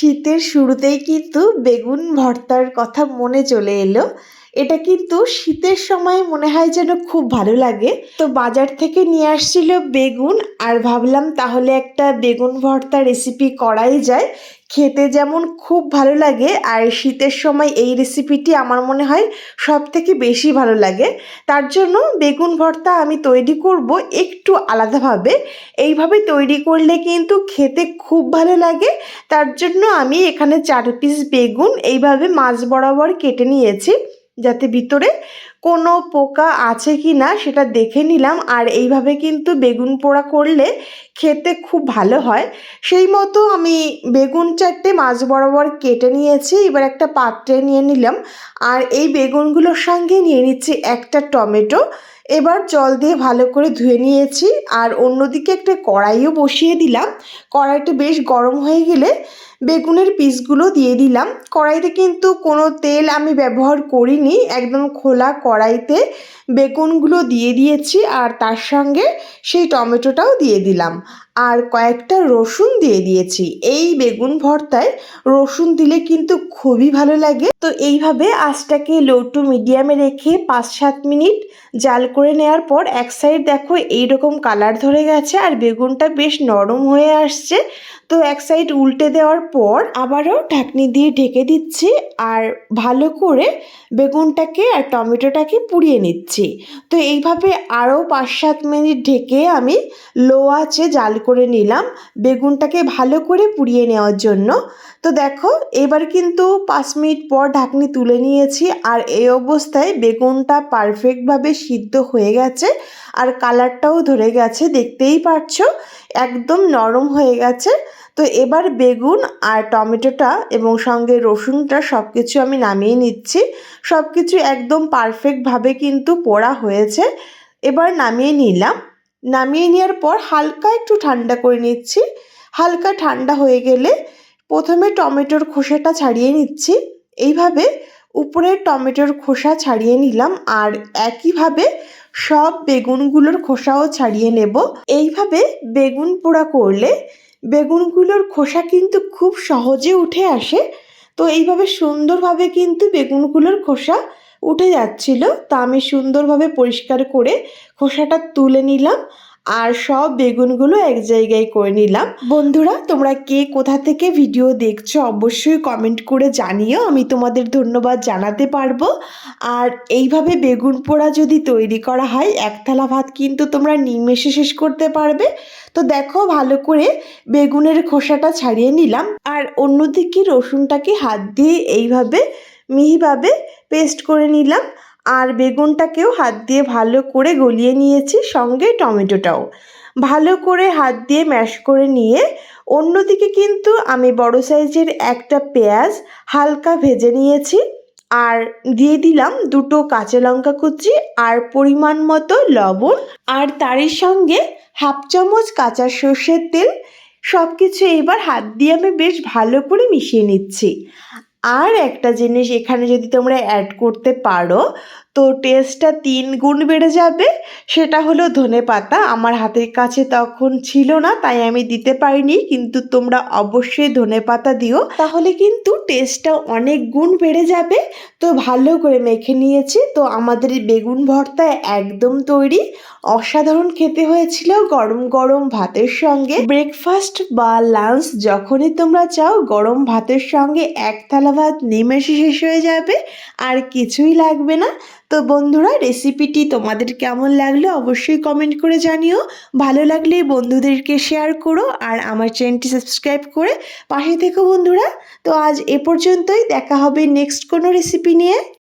শীতের শুরুতেই কিন্তু বেগুন ভর্তার কথা মনে চলে এলো। এটা কিন্তু শীতের সময় মনে হয় যেন খুব ভালো লাগে। তো বাজার থেকে নিয়ে আসছিল বেগুন আর ভাবলাম তাহলে একটা বেগুন ভর্তা রেসিপি করাই যায়। খেতে যেমন খুব ভালো লাগে আর শীতের সময় এই রেসিপিটি আমার মনে হয় সব থেকে বেশি ভালো লাগে। তার জন্য বেগুন ভর্তা আমি তৈরি করব একটু আলাদাভাবে। এইভাবে তৈরি করলে কিন্তু খেতে খুব ভালো লাগে। তার জন্য আমি এখানে চার পিস বেগুন এইভাবে মাছ বরাবর কেটে নিয়েছি। যাতে ভিতরে কোনো পোকা আছে কি না সেটা দেখে নিলাম। আর এইভাবে কিন্তু বেগুন পোড়া করলে খেতে খুব ভালো হয়। সেই মতো আমি বেগুন চারটে মাছ বরাবর কেটে নিয়েছি, এবার একটা পাত্রে নিয়ে নিলাম। আর এই বেগুনগুলোর সঙ্গে নিয়ে নিচ্ছি একটা টমেটো। এবার জল দিয়ে ভালো করে ধুয়ে নিয়েছি। আর অন্যদিকে একটা কড়াইও বসিয়ে দিলাম। কড়াইটা বেশ গরম হয়ে গেলে বেগুনের পিসগুলো দিয়ে দিলাম। কড়াইতে কিন্তু কোনো তেল আমি ব্যবহার করিনি, একদম খোলা কড়াইতে বেগুনগুলো দিয়ে দিয়েছি আর তার সঙ্গে সেই টমেটোটাও দিয়ে দিলাম। আর কয়েকটা রসুন দিয়ে দিয়েছি। এই বেগুন ভর্তায় রসুন দিলে কিন্তু খুবই ভালো লাগে। তো এইভাবে আঁচটাকে লো টু মিডিয়ামে রেখে পাঁচ সাত মিনিট জাল করে নেওয়ার পর এক সাইড দেখো এইরকম কালার ধরে গেছে আর বেগুনটা বেশ নরম হয়ে আসছে। তো এক সাইড উল্টে দেওয়ার পর আবারও ঢাকনি দিয়ে ঢেকে দিচ্ছি আর ভালো করে বেগুনটাকে আর টমেটোটাকে পুড়িয়ে নিচ্ছি। তো এইভাবে আরও পাঁচ সাত মিনিট ঢেকে আমি লো আছে জাল করে নিলাম বেগুনটাকে ভালো করে পুড়িয়ে নেওয়ার জন্য। তো দেখো, এবার কিন্তু পাঁচ মিনিট পর ঢাকনি তুলে নিয়েছি আর এই অবস্থায় বেগুনটা পারফেক্টভাবে সিদ্ধ হয়ে গেছে আর কালারটাও ধরে গেছে, দেখতেই পারছ? একদম নরম হয়ে গেছে। তো এবার বেগুন আর টমেটোটা এবং সঙ্গে রসুনটা সব কিছু আমি নামিয়ে নিচ্ছি। সব কিছু একদম পারফেক্টভাবে কিন্তু পোড়া হয়েছে। এবার নামিয়ে নিলাম। নামিয়ে নেওয়ার পর হালকা একটু ঠান্ডা করে নিচ্ছি। হালকা ঠান্ডা হয়ে গেলে প্রথমে টমেটোর খোসাটা ছাড়িয়ে নিচ্ছি। এইভাবে উপরের টমেটোর খোসা ছাড়িয়ে নিলাম আর একইভাবে সব বেগুনগুলোর খোসাও ছাড়িয়ে নেব। এইভাবে বেগুন পোড়া করলে বেগুনগুলোর খোসা কিন্তু খুব সহজে উঠে আসে। তো এইভাবে সুন্দরভাবে কিন্তু বেগুনগুলোর খোসা উঠে যাচ্ছিল। তা আমি সুন্দরভাবে পরিষ্কার করে খোসাটা তুলে নিলাম আর সব বেগুনগুলো এক জায়গায় করে নিলাম। বন্ধুরা, তোমরা কে কোথা থেকে ভিডিও দেখছ অবশ্যই কমেন্ট করে জানিও। আমি তোমাদের ধন্যবাদ জানাতে পারব। আর এইভাবে বেগুন পোড়া যদি তৈরি করা হয়, এক থালা ভাত কিন্তু তোমরা নিমেষে শেষ করতে পারবে। তো দেখো, ভালো করে বেগুনের খোসাটা ছাড়িয়ে নিলাম। আর অন্যদিকে রসুনটাকে হাত দিয়ে এইভাবে মিহিভাবে পেস্ট করে নিলাম। আর বেগুনটাকেও হাত দিয়ে ভালো করে গলিয়ে নিয়েছি, সঙ্গে টমেটোটাও। ভালো করে হাত দিয়ে ম্যাশ করে নিয়ে, অন্যদিকে কিন্তু আমি বড় সাইজের একটা পেঁয়াজ হালকা ভেজে নিয়েছি। আর দিয়ে দিলাম দুটো কাঁচা লঙ্কা কুচি আর পরিমাণ মতো লবণ। আর তারই সঙ্গে হাফ চামচ কাঁচা সর্ষের তেল। সব কিছু এইবার হাত দিয়ে আমি বেশ ভালো করে মিশিয়ে নিচ্ছি। আর একটা জিনিস এখানে যদি তোমরা অ্যাড করতে পারো তো টেস্টটা তিন গুণ বেড়ে যাবে। সেটা হলো ধনে পাতা। আমার হাতের কাছে তখন ছিল না, তাই আমি দিতে পারিনি। কিন্তু তোমরা অবশ্যই ধনে পাতা দিও। তাহলে কিন্তু টেস্টটা অনেক গুণ বেড়ে যাবে। তো ভালো করে মেখে নিয়েছি। তো আমাদের বেগুন ভর্তা একদম তৈরি। অসাধারণ খেতে হয়েছিল গরম গরম ভাতের সঙ্গে। ব্রেকফাস্ট বা লাঞ্চ যখনই তোমরা চাও, গরম ভাতের সঙ্গে এক থালা ভাত নিমেষে শেষ হয়ে যাবে। আর কিছুই লাগবে না। তো বন্ধুরা রেসিপিটি তোমাদের কেমন লাগল অবশ্যই কমেন্ট করে জানিও। ভালো লাগলে বন্ধুদেরকে শেয়ার করো আর আমার চ্যানেলটি সাবস্ক্রাইব করে পাশে থেকো বন্ধুরা। তো আজ এ পর্যন্তই, দেখা হবে নেক্সট কোনো রেসিপি নিয়ে।